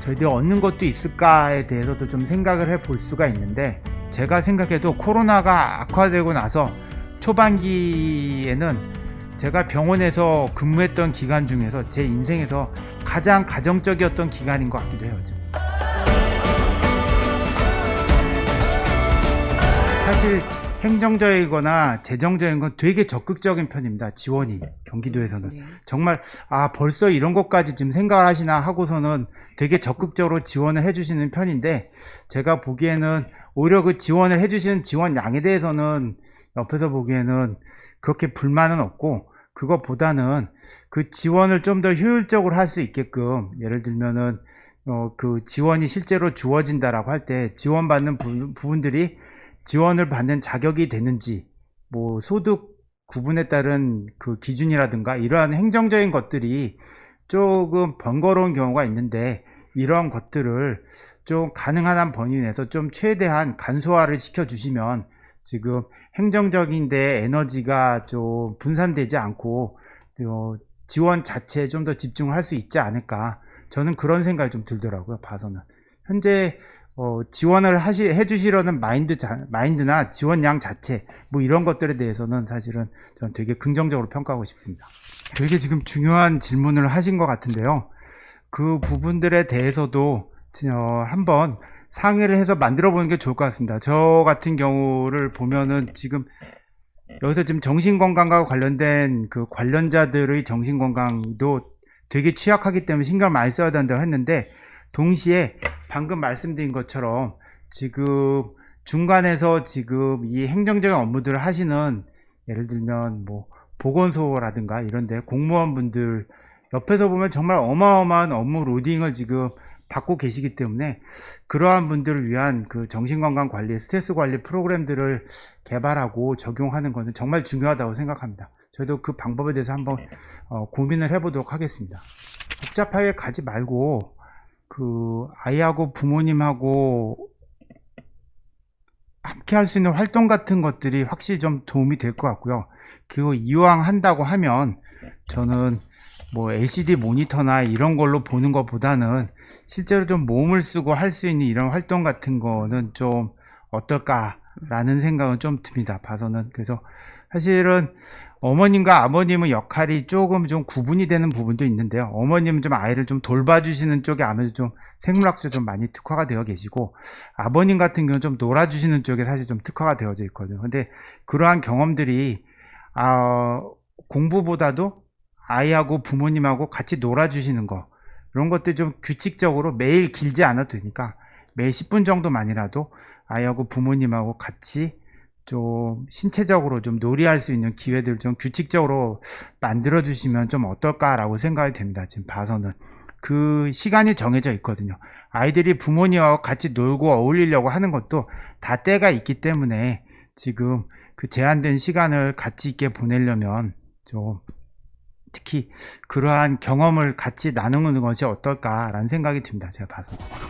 저희들이 얻는 것도 있을까에 대해서도 좀 생각을 해 볼 수가 있는데 제가 생각해도 코로나가 악화되고 나서 초반기에는 제가 병원에서 근무했던 기간 중에서 제 인생에서 가장 가정적이었던 기간인 것 같기도 해요. 사실 행정적이거나 재정적인 건 되게 적극적인 편입니다. 지원이 경기도에서는 네. 정말 아 벌써 이런 것까지 지금 생각을 하시나 하고서는 되게 적극적으로 지원을 해주시는 편인데 제가 보기에는 오히려 그 지원을 해주시는 지원 양에 대해서는 옆에서 보기에는 그렇게 불만은 없고 그것보다는 그 지원을 좀 더 효율적으로 할 수 있게끔 예를 들면은 어, 그 지원이 실제로 주어진다라고 할 때 지원받는 부, 부분들이 지원을 받는 자격이 되는지 뭐 소득 구분에 따른 그 기준이라든가 이러한 행정적인 것들이 조금 번거로운 경우가 있는데 이러한 것들을 좀 가능한 한 범위 내에서 좀 최대한 간소화를 시켜 주시면 지금 행정적인데 에너지가 좀 분산되지 않고 어, 지원 자체에 좀 더 집중을 할 수 있지 않을까. 저는 그런 생각이 좀 들더라고요 봐서는. 현재 어, 지원을 하시, 해주시려는 마인드, 자, 마인드나 지원량 자체, 뭐 이런 것들에 대해서는 사실은 저는 되게 긍정적으로 평가하고 싶습니다. 되게 지금 중요한 질문을 하신 것 같은데요. 그 부분들에 대해서도 어, 한번 상의를 해서 만들어 보는 게 좋을 것 같습니다. 저 같은 경우를 보면은 지금 여기서 지금 정신건강과 관련된 그 관련자들의 정신건강도 되게 취약하기 때문에 신경을 많이 써야 된다고 했는데 동시에 방금 말씀드린 것처럼 지금 중간에서 지금 이 행정적인 업무들을 하시는 예를 들면 뭐 보건소라든가 이런데 공무원분들 옆에서 보면 정말 어마어마한 업무 로딩을 지금 받고 계시기 때문에 그러한 분들을 위한 그 정신건강 관리, 스트레스 관리 프로그램들을 개발하고 적용하는 것은 정말 중요하다고 생각합니다. 저희도 그 방법에 대해서 한번 어, 고민을 해보도록 하겠습니다. 복잡하게 가지 말고 그 아이하고 부모님하고 함께 할 수 있는 활동 같은 것들이 확실히 좀 도움이 될 것 같고요. 그거 이왕 한다고 하면 저는 뭐 LCD 모니터나 이런 걸로 보는 것보다는 실제로 좀 몸을 쓰고 할 수 있는 이런 활동 같은 거는 좀 어떨까라는 생각은 좀 듭니다. 봐서는 그래서 사실은 어머님과 아버님의 역할이 조금 좀 구분이 되는 부분도 있는데요. 어머님은 좀 아이를 좀 돌봐주시는 쪽에 아무래도 좀 생물학적 좀 많이 특화가 되어 계시고 아버님 같은 경우는 좀 놀아주시는 쪽에 사실 좀 특화가 되어져 있거든요. 근데 그러한 경험들이 아, 공부보다도 아이하고 부모님하고 같이 놀아주시는 거 이런 것들 좀 규칙적으로 매일 길지 않아도 되니까 매일 10분 정도만이라도 아이하고 부모님하고 같이 좀 신체적으로 좀 놀이할 수 있는 기회들 좀 규칙적으로 만들어 주시면 좀 어떨까라고 생각이 됩니다. 지금 봐서는 그 시간이 정해져 있거든요. 아이들이 부모님하고 같이 놀고 어울리려고 하는 것도 다 때가 있기 때문에 지금 그 제한된 시간을 같이 있게 보내려면 좀 특히 그러한 경험을 같이 나누는 것이 어떨까라는 생각이 듭니다. 제가 봐서.